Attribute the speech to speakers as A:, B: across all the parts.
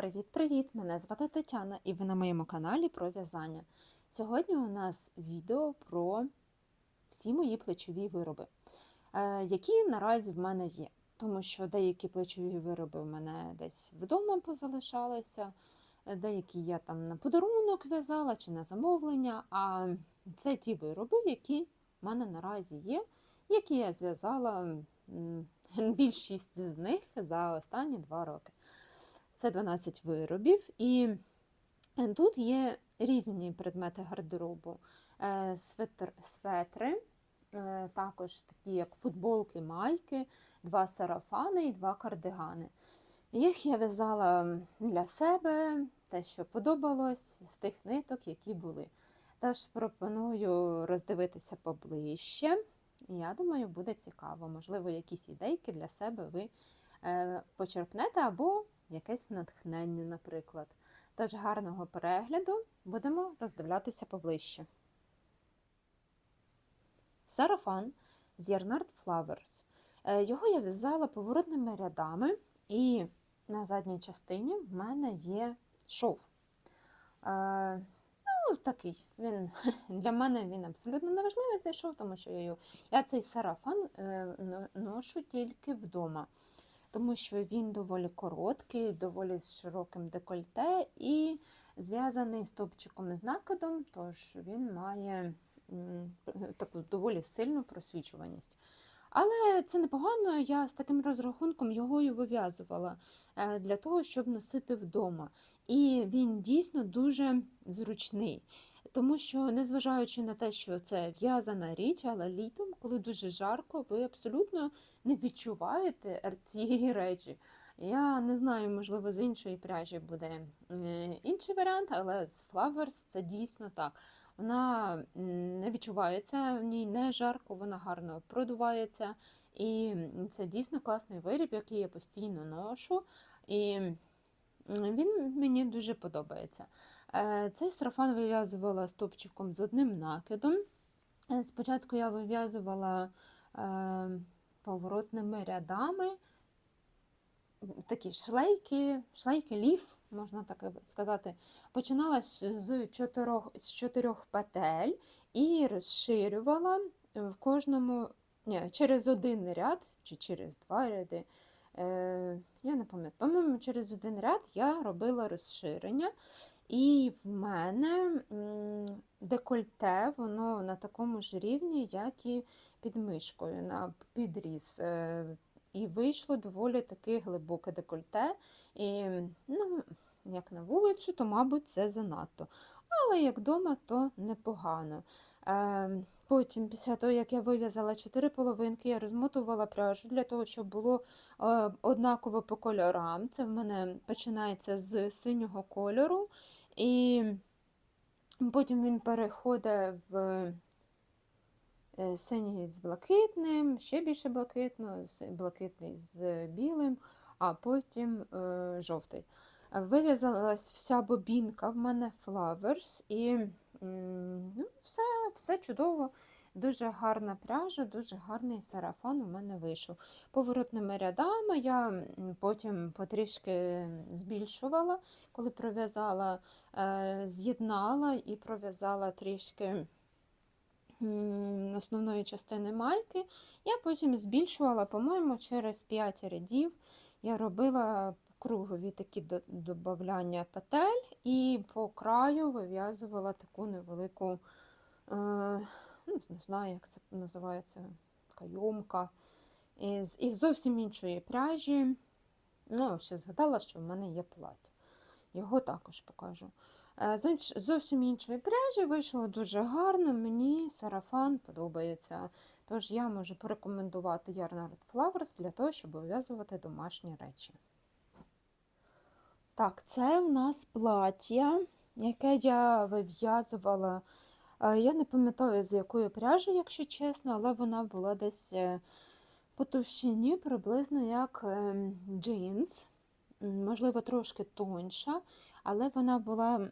A: Привіт-привіт! Мене звати Тетяна і ви на моєму каналі про в'язання. Сьогодні у нас відео про всі мої плечові вироби, е, які наразі в мене є. Тому що деякі плечові вироби в мене десь вдома позалишалися, е, деякі я там на подарунок в'язала чи на замовлення. А це ті вироби, які в мене наразі є, які я зв'язала більшість з них за останні два роки. Це 12 виробів, і тут є різні предмети гардеробу. Е, Светр, светри, е, також такі як футболки, майки, два сарафани і два кардигани. Їх я в'язала для себе, те, що подобалось, з тих ниток, які були. Тож пропоную роздивитися поближче. Я думаю, буде цікаво. Можливо, якісь ідейки для себе ви е, почерпнете або якесь натхнення, наприклад. Тож гарного перегляду будемо роздивлятися поближче. Сарафан з Yarnard Flowers. Його я в'язала поворотними рядами, і на задній частині в мене є шов. Е, Ну, такий. Він Для мене він абсолютно неважливий цей шов, тому що я, я цей сарафан е, ношу тільки вдома тому що він доволі короткий, доволі з широким декольте і зв'язаний стовпчиком з накидом, тож він має таку доволі сильну просвічуваність. Але це непогано, я з таким розрахунком його і вив'язувала е, для того, щоб носити вдома. І він дійсно дуже зручний. Тому що, незважаючи на те, що це в'язана річ, але літом, коли дуже жарко, ви абсолютно не відчуваєте цієї речі. Я не знаю, можливо, з іншої пряжі буде е, інший варіант, але з Flowers це дійсно так. Вона не відчувається, в ній не жарко, вона гарно продувається. І це дійсно класний виріб, який я постійно ношу. І він мені дуже подобається. Е, цей сарафан вив'язувала стовпчиком з одним накидом. Е, спочатку я вив'язувала е, поворотними рядами такі шлейки, шлейки ліф, можна так сказати. Починала з чотирьох, з чотирьох петель і розширювала в кожному ні, через один ряд чи через два ряди. Я не пам'ятаю, по-моєму, через один ряд я робила розширення. І в мене декольте, воно на такому ж рівні, як і під мишкою, на підріз. Е, і вийшло доволі таке глибоке декольте. І, ну, як на вулицю, то, мабуть, це занадто. Але як вдома, то непогано. Е, потім, після того, як я вив'язала чотири половинки, я розмотувала пряжу для того, щоб було е, однаково по кольорам. Це в мене починається з синього кольору. І потім він переходить в е, синій з блакитним, ще більше блакитно, блакитний з білим, а потім е, жовтий. Вив'язалась вся бобінка в мене Flowers, і ну, все, все чудово. Дуже гарна пряжа, дуже гарний сарафан у мене вийшов. Поворотними рядами я потім потрішки збільшувала, коли пров'язала, е, з'єднала і пров'язала трішки основної частини майки. Я потім збільшувала, по-моєму, через 5 рядів я робила кругові такі додавання петель і по краю вив'язувала таку невелику. Е, ну, не знаю, як це називається, кайомка. Із, із зовсім іншої пряжі. Ну, ще згадала, що в мене є плаття. Його також покажу. Е, з зовсім іншої пряжі вийшло дуже гарно, мені сарафан подобається. Тож я можу порекомендувати Yarnard Flowers для того, щоб вив'язувати домашні речі. Так, це в нас плаття, яке я вив'язувала я не пам'ятаю, з якої пряжі, якщо чесно, але вона була десь е, по товщині приблизно як ем, джинс, можливо, трошки тонша, але вона була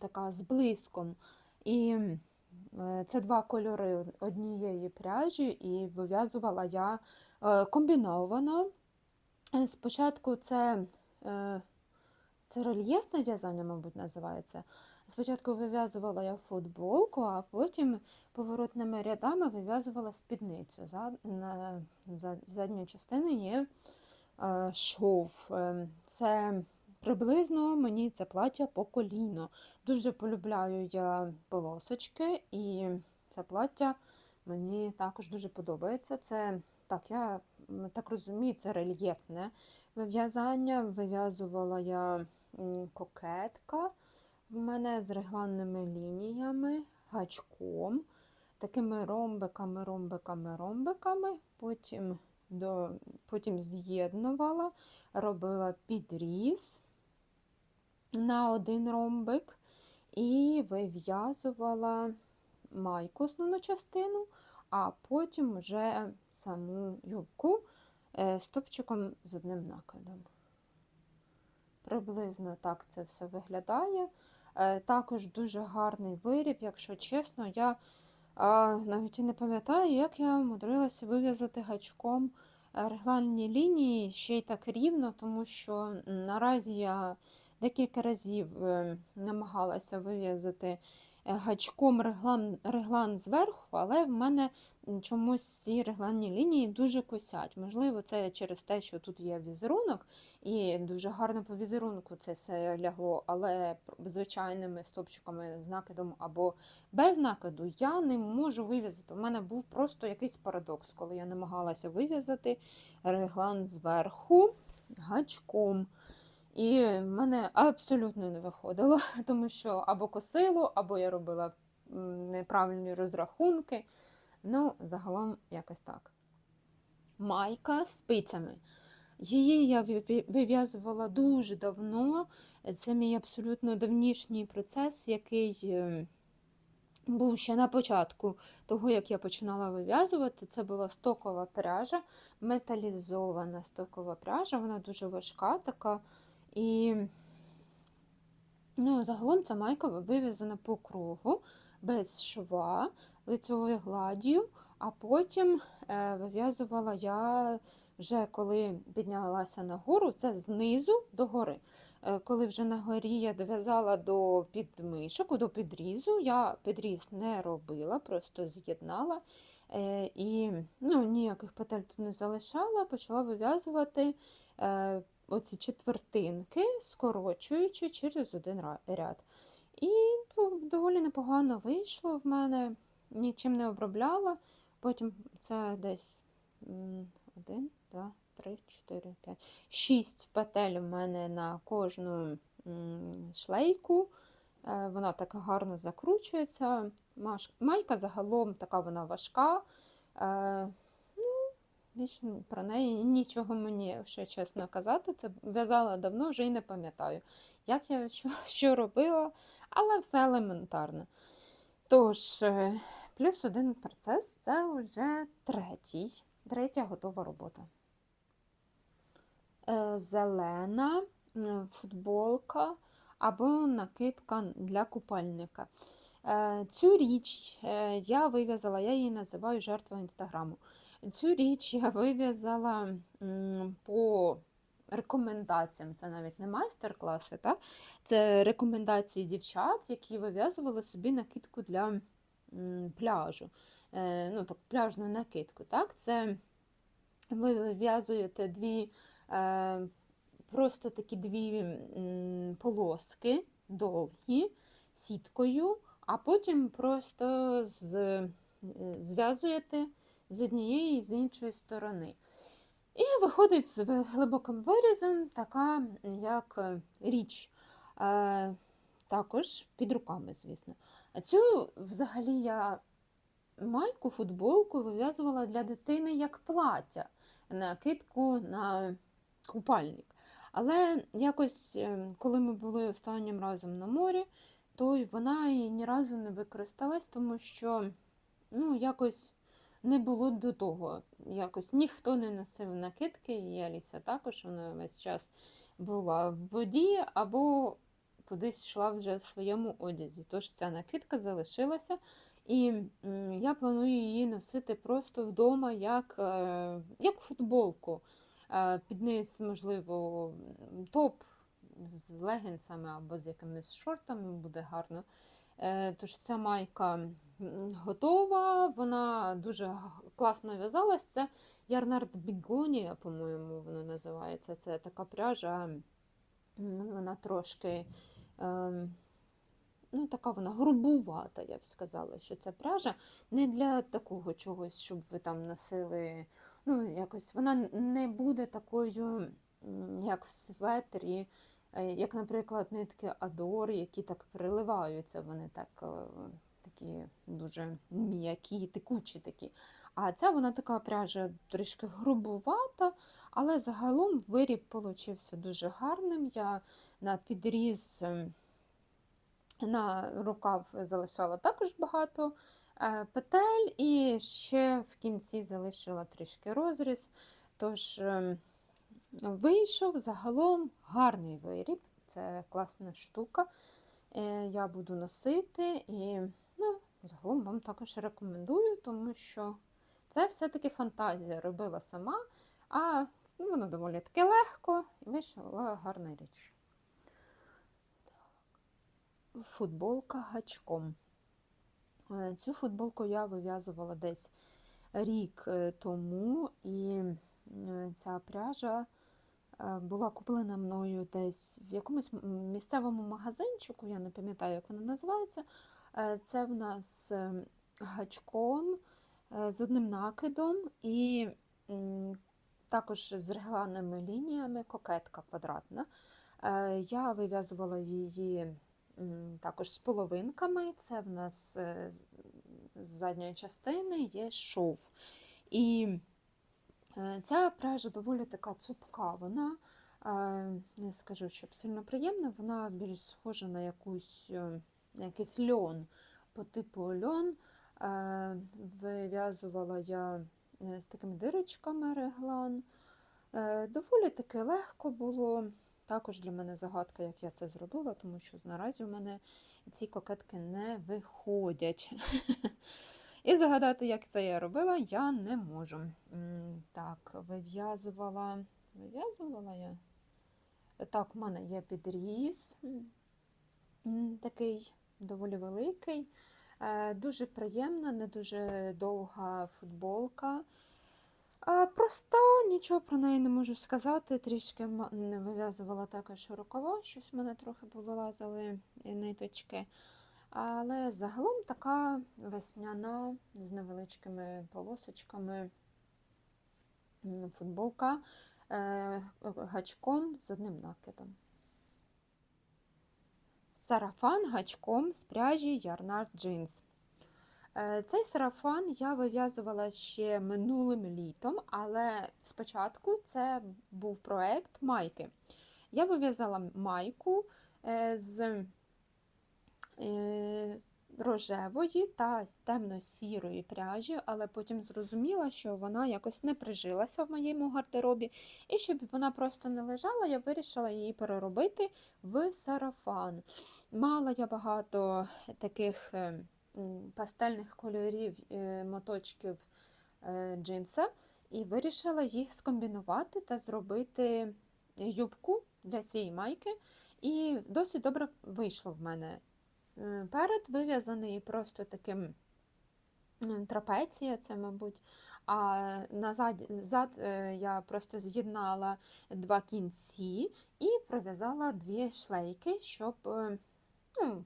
A: така з блиском. І е, це два кольори однієї пряжі, і вив'язувала я е, комбіновано. Спочатку це Це рельєфне в'язання, мабуть, називається. Спочатку вив'язувала я футболку, а потім поворотними рядами вив'язувала спідницю. На за, задню частину є е, шов. Е, Це приблизно мені це плаття по коліно. Дуже полюбляю я полосочки, і це плаття мені також дуже подобається. Це так, я так розумію, це рельєфне вив'язання. Вив'язувала я кокетка в мене з регланними лініями, гачком, такими ромбиками, ромбиками, ромбиками. Потім, до, потім з'єднувала, робила підріз на один ромбик і вив'язувала майку основну частину, а потім вже саму юбку стопчиком з одним накидом. Приблизно так це все виглядає. Е, Також дуже гарний виріб, якщо чесно, я навіть і не пам'ятаю, як я умудрилася вив'язати гачком е, регланні лінії ще й так рівно, тому що наразі я декілька разів е, намагалася вив'язати е, гачком реглан, реглан зверху, але в мене чомусь ці регланні лінії дуже косять. Можливо, це через те, що тут є візерунок, і дуже гарно по візерунку це все лягло, але звичайними стопчиками з накидом або без накиду я не можу вив'язати. У мене був просто якийсь парадокс, коли я намагалася вив'язати реглан зверху гачком. І в мене абсолютно не виходило, тому що або косило, або я робила неправильні розрахунки. Ну, загалом якось так. Майка з спицями. Її я вив'язувала дуже давно. Це мій абсолютно давнішній процес, який е, був ще на початку того, як я починала вив'язувати. Це була стокова пряжа, металізована стокова пряжа, вона дуже важка така. І ну, загалом ця майка вив'язана по кругу, без шва, лицевою гладдю, а потім е, вив'язувала я вже коли піднялася нагору, це знизу до гори. Е, Коли вже на горі я дов'язала до підмишок, до підрізу, я підріз не робила, просто з'єднала. Е, І ну, ніяких петель тут не залишала, почала вив'язувати е, оці четвертинки, скорочуючи через один ряд. І доволі непогано вийшло в мене, нічим не обробляла. Потім це десь м, один, два, три, чотири, п'ять, шість петель в мене на кожну шлейку. Е, Вона так гарно закручується. Майка загалом така вона важка. Більше про неї нічого мені, якщо чесно казати. Це в'язала давно, вже й не пам'ятаю, як я що, що робила, але все елементарно. Тож, е, плюс один процес це вже третій, третя готова робота. Е, Зелена футболка або накидка для купальника. Е, Цю річ я вив'язала, я її називаю жертвою інстаграму. Цю річ я вив'язала по рекомендаціям, це навіть не майстер-класи, це рекомендації дівчат, які вив'язували собі накидку для пляжу. Е, Ну, так, пляжну накидку. Так? Це ви вив'язуєте дві, е, просто такі дві полоски довгі сіткою, а потім просто е, зв'язуєте з однієї і з іншої сторони. І виходить з глибоким вирізом така як е, річ. Е, також під руками, звісно. А цю взагалі я майку, футболку вив'язувала для дитини як плаття, накидку на купальник. Але якось, е, коли ми були останнім разом на морі, то вона і ні разу не використалась, тому що ну, якось не було до того. Якось ніхто не носив накидки, і Аліса також вона весь час була в воді або кудись йшла вже в своєму одязі. Тож ця накидка залишилася. І я планую її носити просто вдома як, е, як футболку. Е, Під низ, можливо, топ з легінсами або з якимись шортами буде гарно. Е, Тож ця майка готова, вона дуже класно в'язалась. Це Ярнард Бігонія, по-моєму, воно називається. Це така пряжа, вона трошки. ем, Ну, така вона грубувата, я б сказала, що ця пряжа не для такого чогось, щоб ви там носили. Ну, якось вона не буде такою, як в светрі, як, наприклад, нитки Адор, які так переливаються, вони так е, такі дуже м'які, текучі такі. А ця вона така пряжа трішки грубувата, але загалом виріб получився дуже гарним. Я на підріз. ем, на рукав залишала також багато е, петель, і ще в кінці залишила трішки розріз. Тож ем, вийшов загалом гарний виріб, це класна штука. Е, Я буду носити і ну, загалом вам також рекомендую, тому що це все-таки фантазія робила сама, а ну, воно доволі таки легко і вийшла гарна річ футболка гачком. Е, Цю футболку я вив'язувала десь рік е, тому, і ця пряжа була куплена мною десь в якомусь місцевому магазинчику, я не пам'ятаю, як вона називається. Е, Це в нас е, гачком е, з одним накидом і також з регланними лініями, кокетка квадратна. Е, Я вив'язувала її також з половинками. Це в нас е, з- задньої частини є шов. І е, ця пряжа доволі така цупка. Вона е, не скажу, щоб сильно приємна, вона більш схожа на якусь, е, якийсь льон по типу льон. Е, Вив'язувала я е, з такими дирочками реглан. Е, Доволі таки легко було. Також для мене загадка, як я це зробила, тому що наразі у мене ці кокетки не виходять. І загадати, як це я робила, я не можу. Так, вив'язувала. Вив'язувала я. Так, у мене є підріз такий доволі великий. Е, Дуже приємна, не дуже довга футболка. Проста, нічого про неї не можу сказати. Трішки вив'язувала також рукава, щось в мене трохи повилазили ниточки. Але загалом така весняна з невеличкими полосочками футболка е, гачком з одним накидом. Сарафан гачком з пряжі Ярнард Джинс. Е, Цей сарафан я вив'язувала ще минулим літом, але спочатку це був проект майки. Я вив'язала майку е, з рожевої та темно-сірої пряжі, але потім зрозуміла, що вона якось не прижилася в моєму гардеробі. І щоб вона просто не лежала, я вирішила її переробити в сарафан. Мала я багато таких е, пастельних кольорів е, моточків е, джинса і вирішила їх скомбінувати та зробити юбку для цієї майки. І досить добре вийшло в мене. Е, Перед вив'язаний просто таким трапеція, це, мабуть. А назад зад е, я просто з'єднала два кінці і пров'язала дві шлейки, щоб е, ну,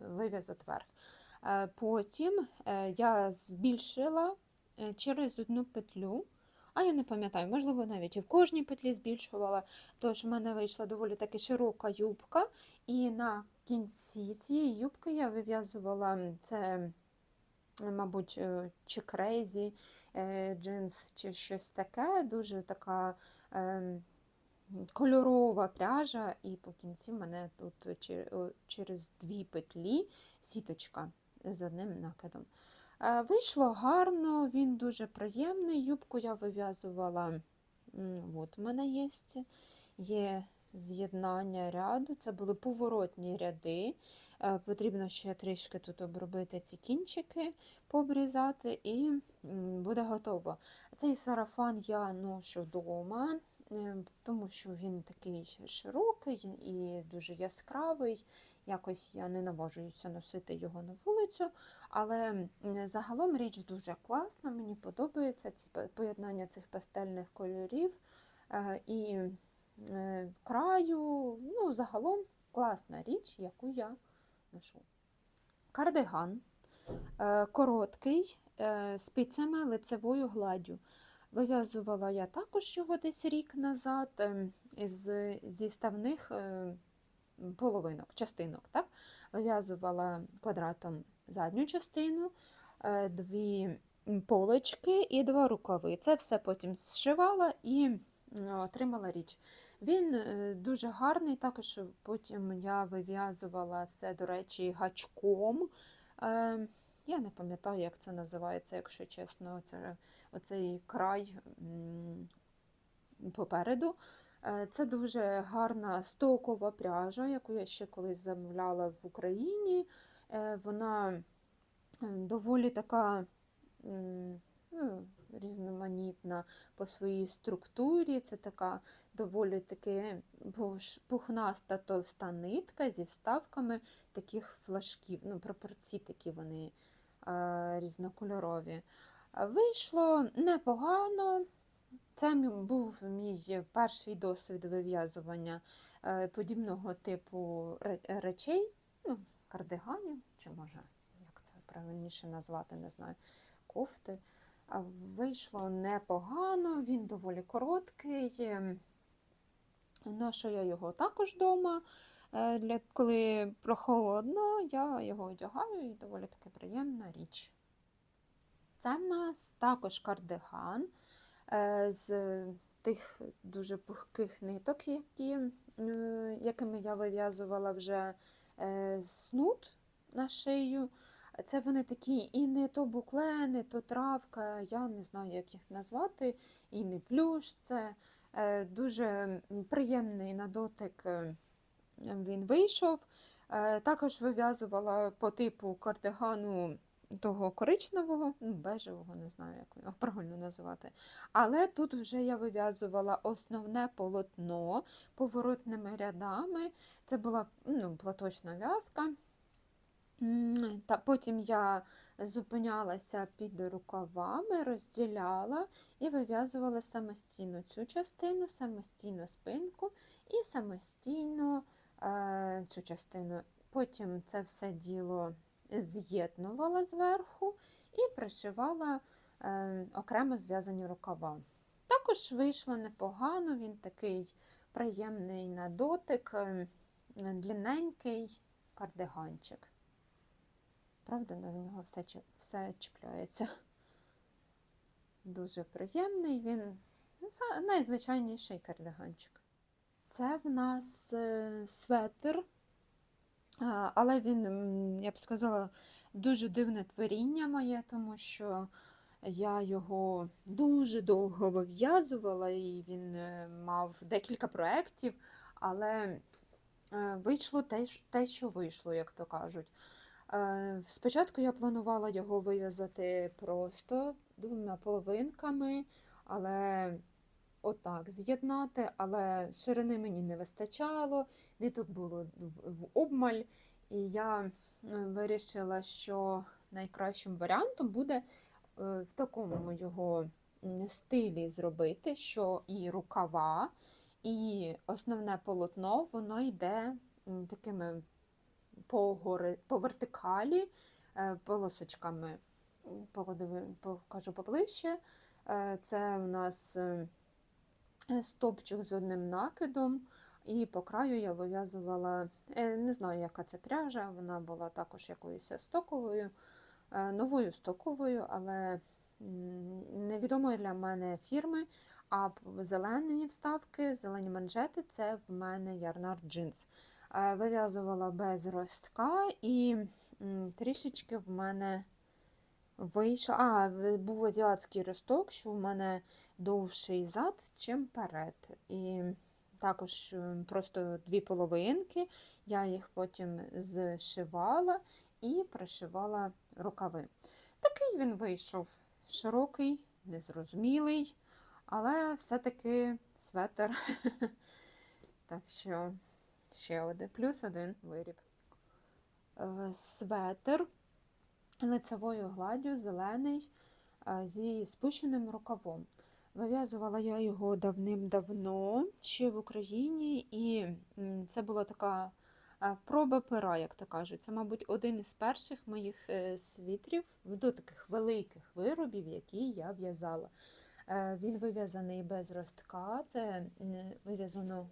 A: вив'язати верх. Потім я збільшила через одну петлю, а я не пам'ятаю, можливо, навіть і в кожній петлі збільшувала, тож в мене вийшла доволі таки широка юбка, і на кінці цієї юбки я вив'язувала це, мабуть, е, чи крейзі джинс, чи щось таке, дуже така. ем, Кольорова пряжа, і по кінці в мене тут через дві петлі сіточка з одним накидом. Е, Вийшло гарно, він дуже приємний. Юбку я вив'язувала. От у мене є, є з'єднання ряду. Це були поворотні ряди. Е, Потрібно ще трішки тут обробити ці кінчики, пообрізати, і буде готово. Цей сарафан я ношу вдома. е, тому що він такий широкий і дуже яскравий. Якось я не наважуюся носити його на вулицю. Але загалом річ дуже класна, мені подобається ці поєднання цих пастельних кольорів е, і краю. Ну, загалом класна річ, яку я ношу. Кардиган е, короткий, е, спицями лицевою гладдю. Вив'язувала я також його десь рік назад з зіставних е, половинок, частинок. Так? Вив'язувала квадратом задню частину, е, дві полочки і два рукави. Це все потім зшивала і отримала річ. Він е, дуже гарний, також потім я вив'язувала це, до речі, гачком. Е, Я не пам'ятаю, як це називається, якщо чесно, це оцей край попереду. Е, Це дуже гарна стокова пряжа, яку я ще колись замовляла в Україні. Е, Вона е, доволі така ну, різноманітна по своїй структурі. Це така доволі таки пухнаста товста нитка зі вставками таких флажків. Ну, пропорції такі вони різнокольорові. Вийшло непогано. Це був мій перший досвід вив'язування е, подібного типу речей, ну, кардиганів, чи може, як це правильніше назвати, не знаю, кофти. Вийшло непогано, він доволі короткий. ем, Ношу я його також вдома. Е, Для, коли прохолодно, я його одягаю і доволі таки приємна річ. Це в нас також кардиган е, з тих дуже пухких ниток, які, е, якими я вив'язувала вже снуд на шию. Це вони такі і не то букле, не то травка, я не знаю, як їх назвати, і не плюш. Це е, дуже приємний на дотик е, він вийшов. Е, Також вив'язувала по типу кардигану того коричневого, ну, бежевого, не знаю, як його правильно називати. Але тут вже я вив'язувала основне полотно поворотними рядами. Це була ну, платочна в'язка. Та потім я зупинялася під рукавами, розділяла і вив'язувала самостійно цю частину, самостійно спинку і самостійно е, цю частину. Потім це все діло з'єднувала зверху і пришивала е, окремо зв'язані рукава. Також вийшло непогано, він такий приємний на дотик, е, длинненький кардиганчик. Правда, на нього все, все чіпляється. Дуже приємний, він найзвичайніший кардиганчик. Це в нас е, светр, але він, я б сказала, дуже дивне творіння моє, тому що я його дуже довго вив'язувала, і він е, мав декілька проєктів, але е, вийшло те, що вийшло, як то кажуть. Е, Спочатку я планувала його вив'язати просто двома половинками, але отак з'єднати, але ширини мені не вистачало, ниток було в, обмаль, і я е, вирішила, що найкращим варіантом буде е, в такому його стилі зробити, що і рукава, і основне полотно, воно йде такими по, гори, по вертикалі е, полосочками. Покажу поближче. Е, Це у нас е, стопчик з одним накидом, і по краю я вив'язувала, не знаю, яка це пряжа, вона була також якоюсь стоковою, новою стоковою, але невідомої для мене фірми. А зелені вставки, зелені манжети це в мене Ярнар Джинс. Е, Вив'язувала без ростка і трішечки в мене вийшло. А, був азіатський росток, що в мене довший зад, чим перед. І також е, просто дві половинки. Я їх потім зшивала і пришивала рукави. Такий він вийшов широкий, незрозумілий, але все-таки светр. Так що ще один, плюс один виріб. Е, Светр лицевою гладдю, зелений, е, зі спущеним рукавом. Вив'язувала я його давним-давно ще в Україні, і це була така е, проба пера, як то кажуть. Це, мабуть, один із перших моїх світрів до таких великих виробів, які я в'язала. Він вив'язаний без ростка, це вив'язано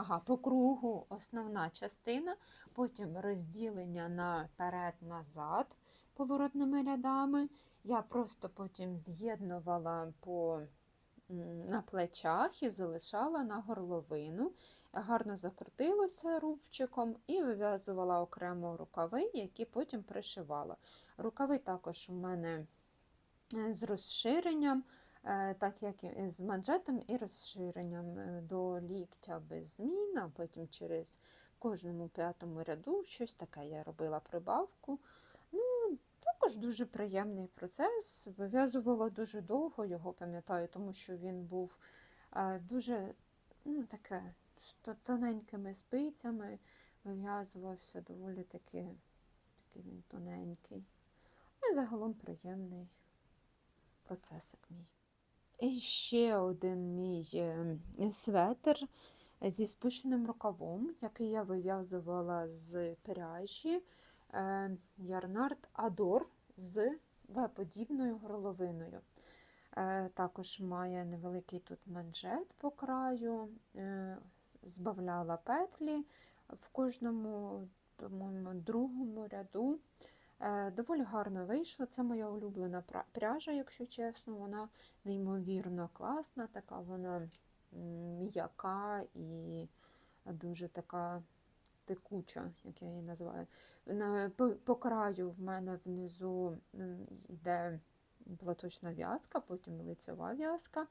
A: ага, по кругу основна частина, потім розділення наперед-назад поворотними рядами. Я просто потім з'єднувала по, на плечах і залишала на горловину. Гарно закрутилося рубчиком і вив'язувала окремо рукави, які потім пришивала. Рукави також у мене е, з розширенням, так як і з манжетом і розширенням е, до ліктя без змін, а потім через кожному п'ятому ряду щось таке я робила прибавку. Ну, також дуже приємний процес. Вив'язувала дуже довго, його пам'ятаю, тому що він був е, дуже ну, таке, тоненькими спицями, вив'язувався доволі таки, такий він тоненький. І загалом приємний процесик мій. І ще один мій е, светр зі спущеним рукавом, який я вив'язувала з пряжі е, Ярнард Адор з В-подібною горловиною. Е, Також має невеликий тут манжет по краю, е, збавляла петлі в кожному, по-моєму, другому ряду. Е, Доволі гарно вийшло. Це моя улюблена пряжа, якщо чесно. Вона неймовірно класна, така вона м'яка і дуже така текуча, як я її називаю. По, краю в мене внизу йде платочна в'язка, потім лицьова в'язка.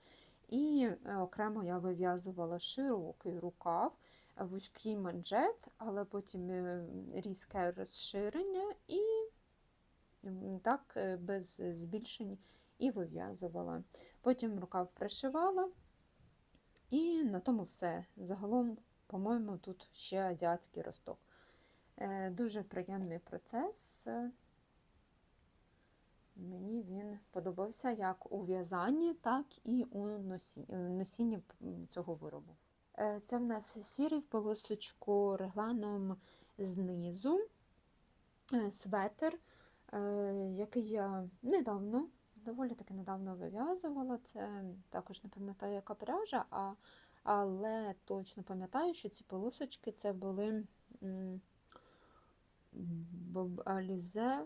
A: І е, окремо я вив'язувала широкий рукав, вузький манжет, але потім е, різке розширення і так е, без збільшень і вив'язувала. Потім рукав пришивала, і на тому все. Загалом, по-моєму, тут ще азіатський росток. Е, Дуже приємний процес. Мені він подобався як у в'язанні, так і у е, носінні цього виробу. Це в нас сірий в полосочку регланом знизу, светр, е, який я недавно, доволі таки недавно вив'язувала. Це також не пам'ятаю, яка пряжа, а, але точно пам'ятаю, що ці полосочки це були Алізе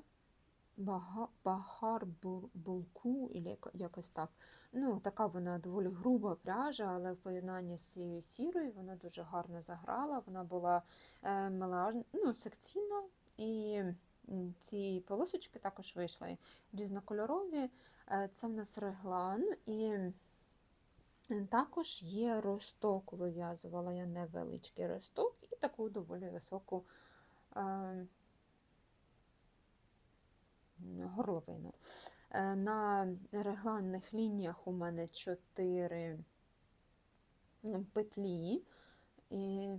A: Бага- Багар Бул- Булку, якось так. Ну, така вона доволі груба пряжа, але в поєднанні з цією сірою вона дуже гарно заграла. Вона була е, мелаж... ну, секційна, і ці полосочки також вийшли різнокольорові. Е, Це в нас реглан, і е, також є росток. Вив'язувала я невеличкий росток і таку доволі високу. е, горловину. Е, На регланних лініях у мене 4 петлі. І,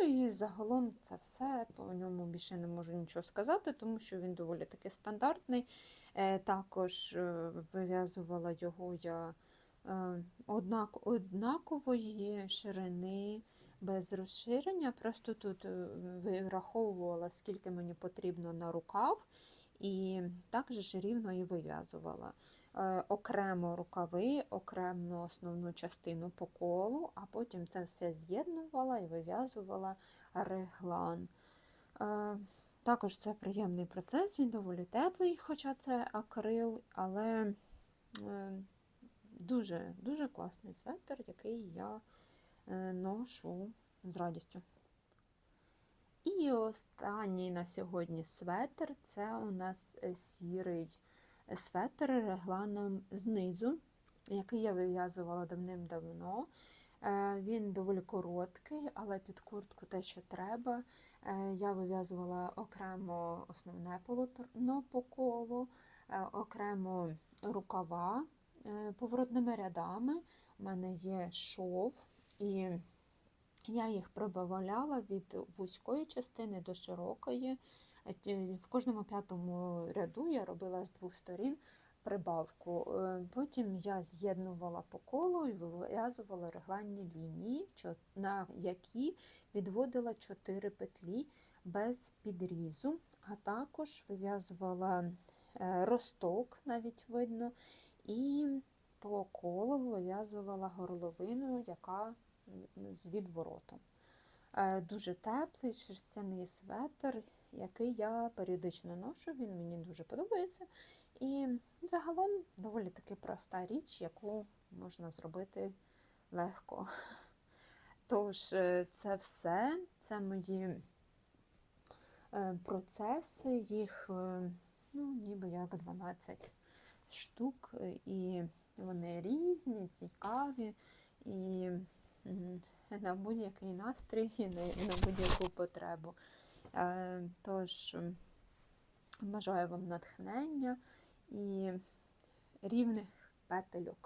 A: ну, і загалом це все. По ньому більше не можу нічого сказати, тому що він доволі таки стандартний. Е, Також е, вив'язувала його я е, однак, однакової ширини. Без розширення, просто тут вираховувала, скільки мені потрібно на рукав, і також рівно і вив'язувала. Е, Окремо рукави, окремо основну частину по колу, а потім це все з'єднувала і вив'язувала реглан. Е, Також це приємний процес, він доволі теплий, хоча це акрил, але е, дуже, дуже класний светр, який я е, ношу з радістю. І останній на сьогодні светр це у нас сірий светр регланом знизу, який я вив'язувала давним-давно. Е, Він доволі короткий, але під куртку те, що треба. Е, Я вив'язувала окремо основне полотно по колу, е, окремо рукава поворотними рядами, У мене є шов, і я їх прибавляла від вузької частини до широкої. В кожному п'ятому ряду я робила з двох сторін прибавку. Е, Потім я з'єднувала по колу і вив'язувала регланні лінії, на які відводила 4 петлі без підрізу, а також вив'язувала е, росток, навіть видно, і по колу вив'язувала горловину, яка з відворотом. Е, Дуже теплий шерстяний светр, який я періодично ношу, він мені дуже подобається. І загалом доволі таки проста річ, яку можна зробити легко. Тож, е, це все, це мої е, процеси, їх е, ну, ніби як 12 штук, і вони різні, цікаві, і на будь-який настрій, і на будь-яку потребу. Е, Тож, бажаю вам натхнення і рівних петельок.